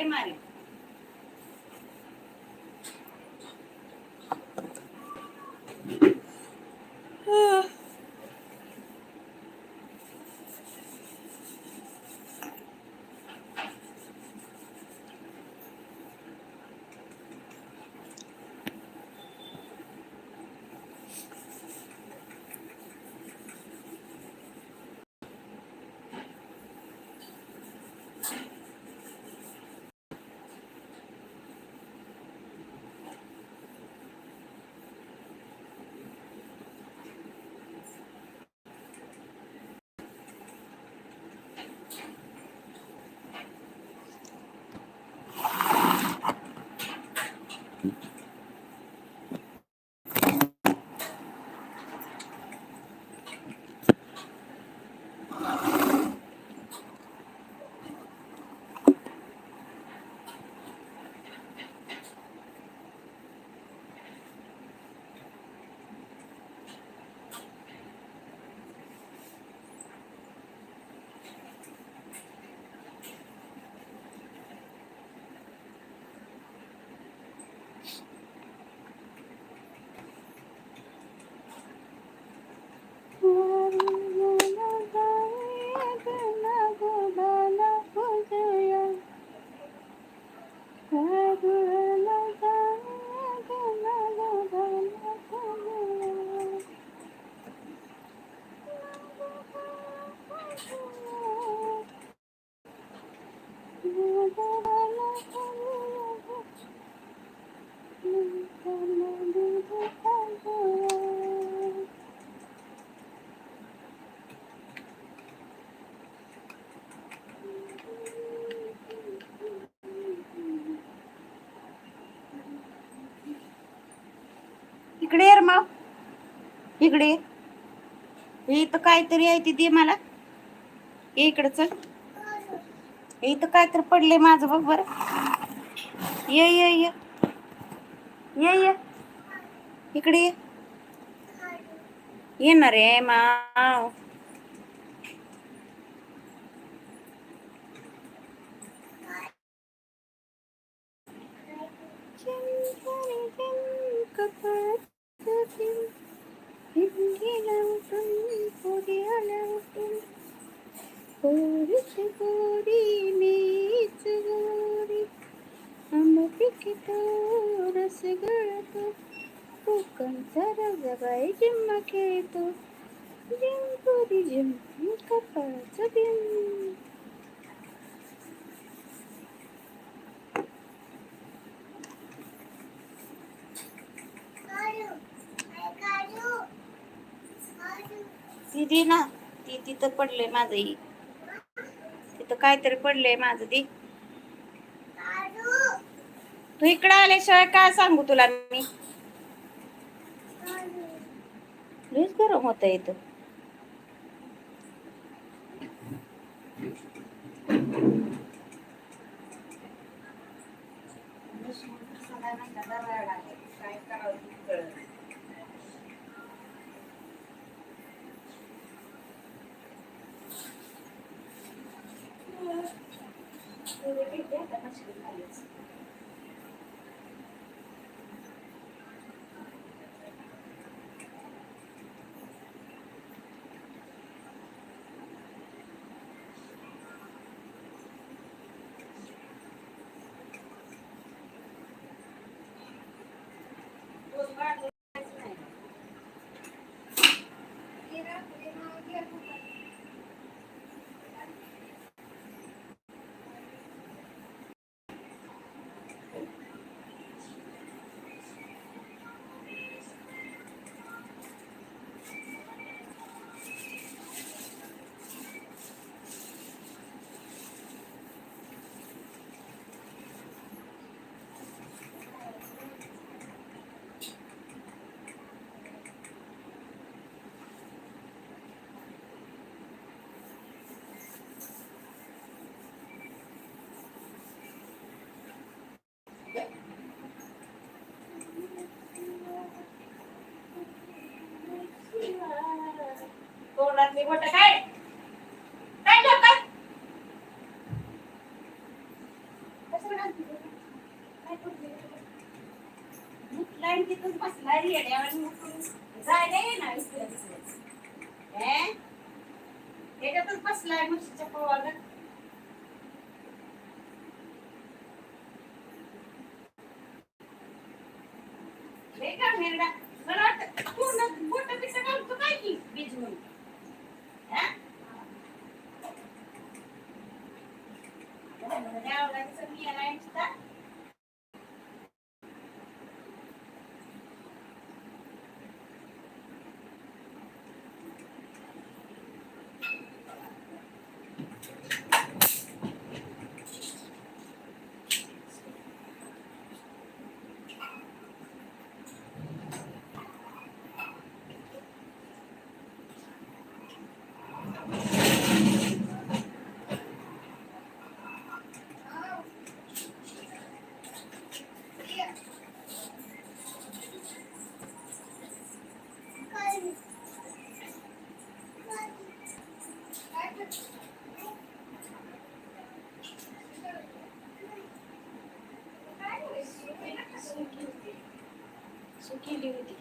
लय मारी इकडे ये मग इकडे हे इथं काहीतरी आहे तिथे दे मला. इकडे चल. हे इथं तर पडले माझं बघ बर. ये ये ये. ये ये. इकडे ये. ये ना रे माव. गोरी गोरी मीच गोरी आंबा रस गळतो कोकणचा रगबाई जिम्मा खेळतो जिम गोरी जिम कपाळाचं बिम. ती दे ना ती तिथं पडलंय माझं ही. तिथं काहीतरी पडलंय माझं दी. तू इकडे आल्याशिवाय काय सांगू तुला मी? लईच गरम होत इथं. तोंडातली बोट काय? काय ठेवतात? लाईन तिथंच बसलाय जायला त्याच्यातच बसलाय म्हशीच्या पोवाला हे का मेरडा मला वाटतं पूर्ण बोट पिसं घालतो काय की बीज म्हणून. द्यावं लागतं केली होती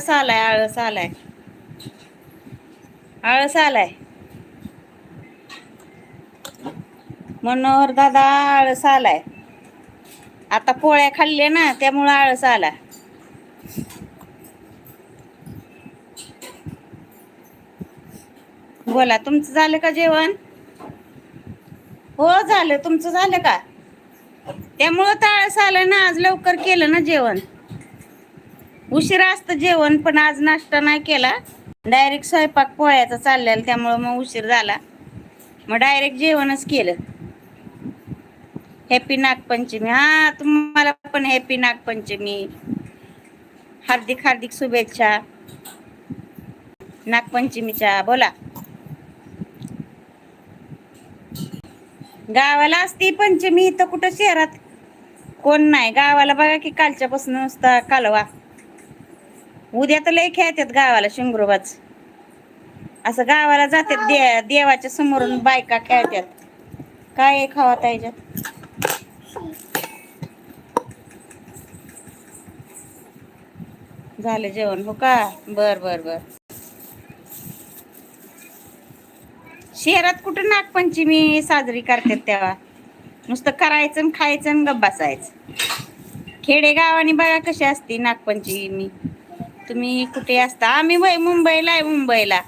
आळस आलाय आळस आलाय. आळस आलाय. मनोहर दादा आळस आलाय. आता पोळ्या खाल्ले ना त्यामुळं आळस आला बोला तुमचं झालं का जेवण? हो झालं. तुमचं झालं का? त्यामुळं तर आळस आलं ना आज लवकर केलं ना जेवण. उशिरा असतं जेवण पण आज नाश्ता नाही केला. डायरेक्ट स्वयंपाक पोळ्याचा चाललेला त्यामुळं मग उशीर झाला. मग डायरेक्ट जेवणच केलं. हॅपी नागपंचमी. हा तुम्हाला पण हॅपी नागपंचमी. हार्दिक हार्दिक शुभेच्छा. नागपंचमीच्या बोला. गावाला असती पंचमी इथं कुठं शहरात? कोण नाही. गावाला बघा की कालच्यापासून नुसता कालवा. उद्या तर लय खेळतात गावाला शिंगरोबाच. असं गावाला जातात दे देवाच्या समोरून बायका खेळतात काय आहे खावा त्याच्यात? झालं जेवण हो का? बर बर बर. शहरात कुठं नागपंचमी साजरी करतात तेव्हा? नुसतं करायचं आणि खायचं आणि गप्प बसायचं आणि बघा कशी असते नागपंचमी तुम्ही कुठे असता? आम्ही वय मुंबईला आहे मुंबईला.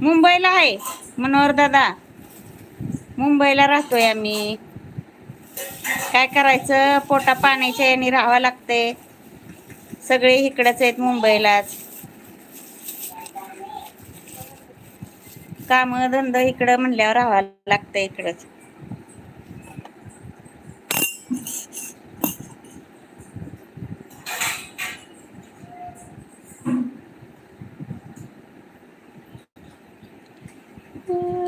मुंबईला आहे मनोहर दादा. मुंबईला राहतोय आम्ही. काय करायचं? पोटा पाण्याच्या याने राहावं लागते सगळे इकडंच आहेत मुंबईलाच. काम धंदा इकडं म्हणल्यावर राहावं लागतं इकडंच.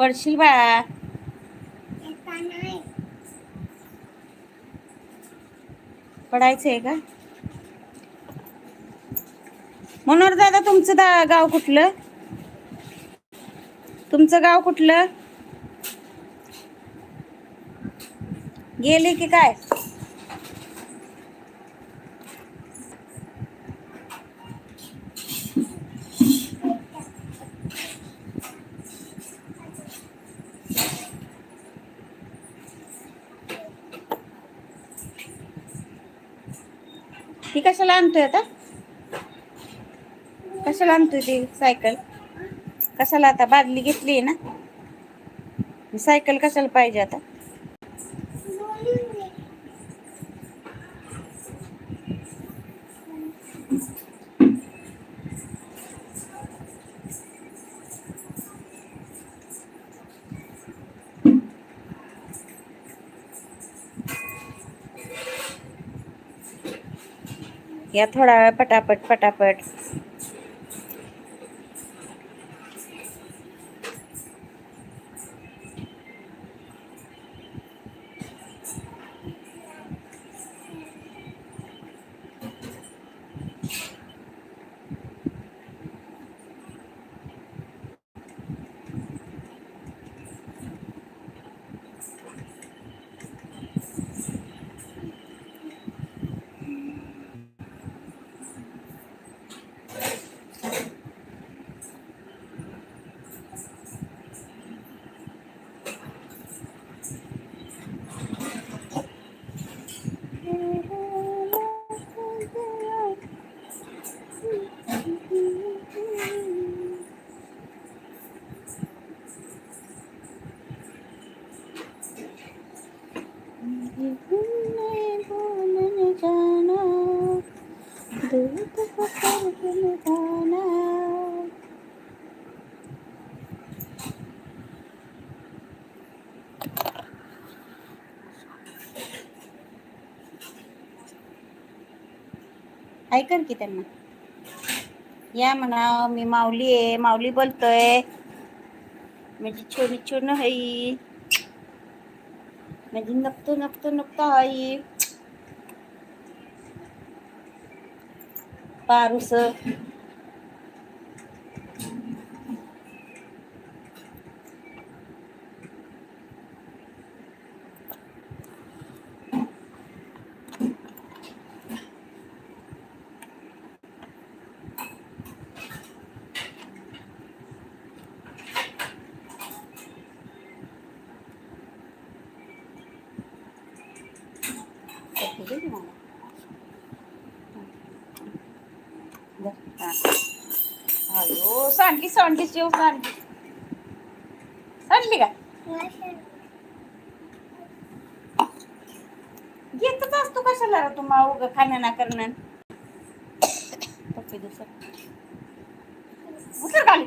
पडशील बाळा पडायचंय का? मनोहर दादा तुमचं दा गाव कुठलं? तुमचं गाव कुठलं? गेले की काय ती कशाला आणतोय आता? कशाला आणतोय ती सायकल? कशाला आता बादली घेतली ना? सायकल कशाला पाहिजे आता? या थोडा वेळ पटापट पटापट. कर की त्यांना. या म्हणा मी माऊली आहे माऊली बोलतोय. माझी छोरी छोन हई. माझी नकतो नकतो नकतो आई. पारूस. अयो सांडली सांडली शेव सांडली सांडली का घेतच असतो कशाला रे तू मा उग खाणं ना करणं उतर खाली.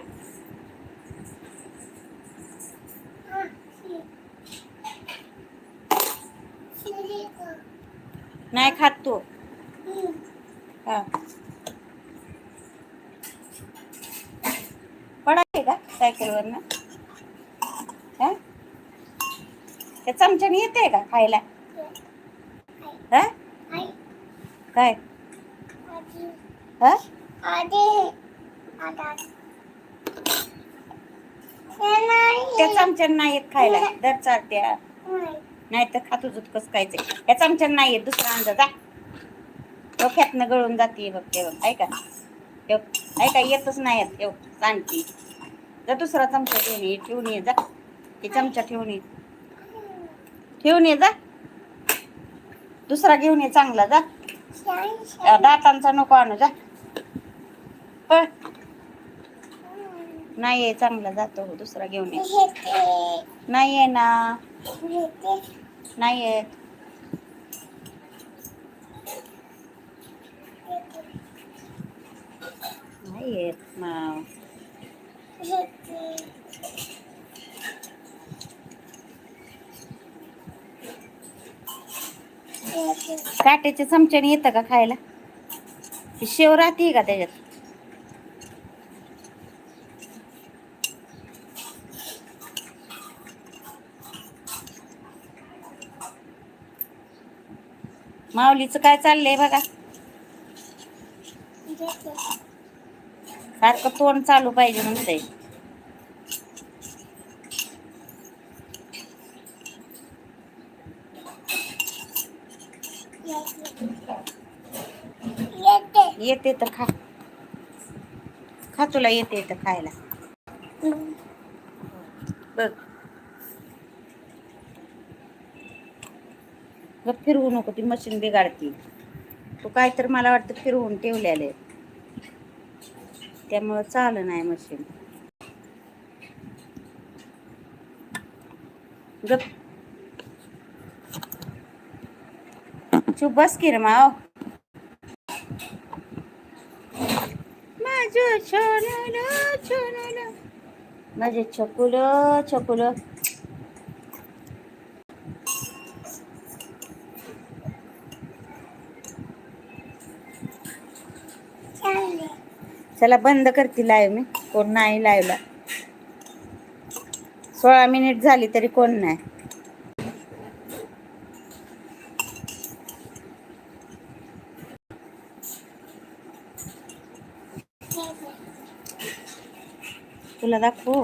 नाही खात तू. पडायचे का सायकलवर ना त्या चमच्याने येते का खायला? काय? हा? त्या चमच्याने नाही येत खायला. दर चालत्या. नाही तर खातो कस खायचंय या चमच्याने नाही येत दुसरा अंदाज जा डोक्यातनं गळून जाते बघ ते बघ ऐका. ऐका येतच नाही ठेव सांगते. जा दुसरा चमचा घेऊन ये ठेवून ये जा. ते चमचा ठेवून ये. ठेवून ये जा. दुसरा घेऊन ये चांगला जा. दातांचा नको आणू जा. नाही आहे चांगला जातो हो, दुसरा घेऊन ये. नाही आहे ना. नाही आहेत नाही चमच्याने येतं का खायला? शेव राहते का त्याच्यात? माऊलीचं काय चाललंय बघा. सारखं तोंड चालू पाहिजे म्हणते येते तर खा. खा तुला येते तर खायला. बघ. ग फिरवू नको ती मशीन बिघाडती. तो काय तर मला वाटतं फिरवून ठेवलेले त्यामुळं चालू नाही मशीन गप चुप बस कि माओ माझ छोन छोन माझे छकुल छकुल. चला बंद करते लाईव्ह मी. कोण नाही लाईव्हला सोळा मिनिट झाली तरी कोण नाही. तुला दाखवू?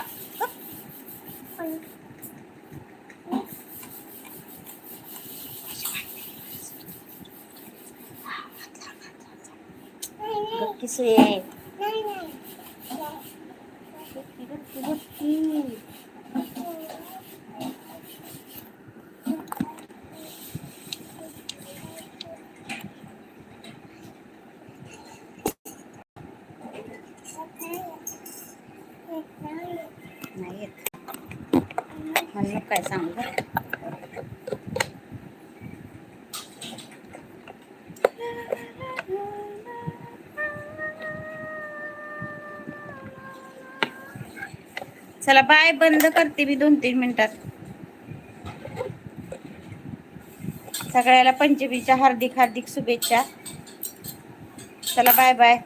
आणि मग काय सांगू चला बाय. बंद करते मी दोन तीन मिनिटात. सगळ्याला पंचमीच्या हार्दिक हार्दिक शुभेच्छा. चला बाय बाय.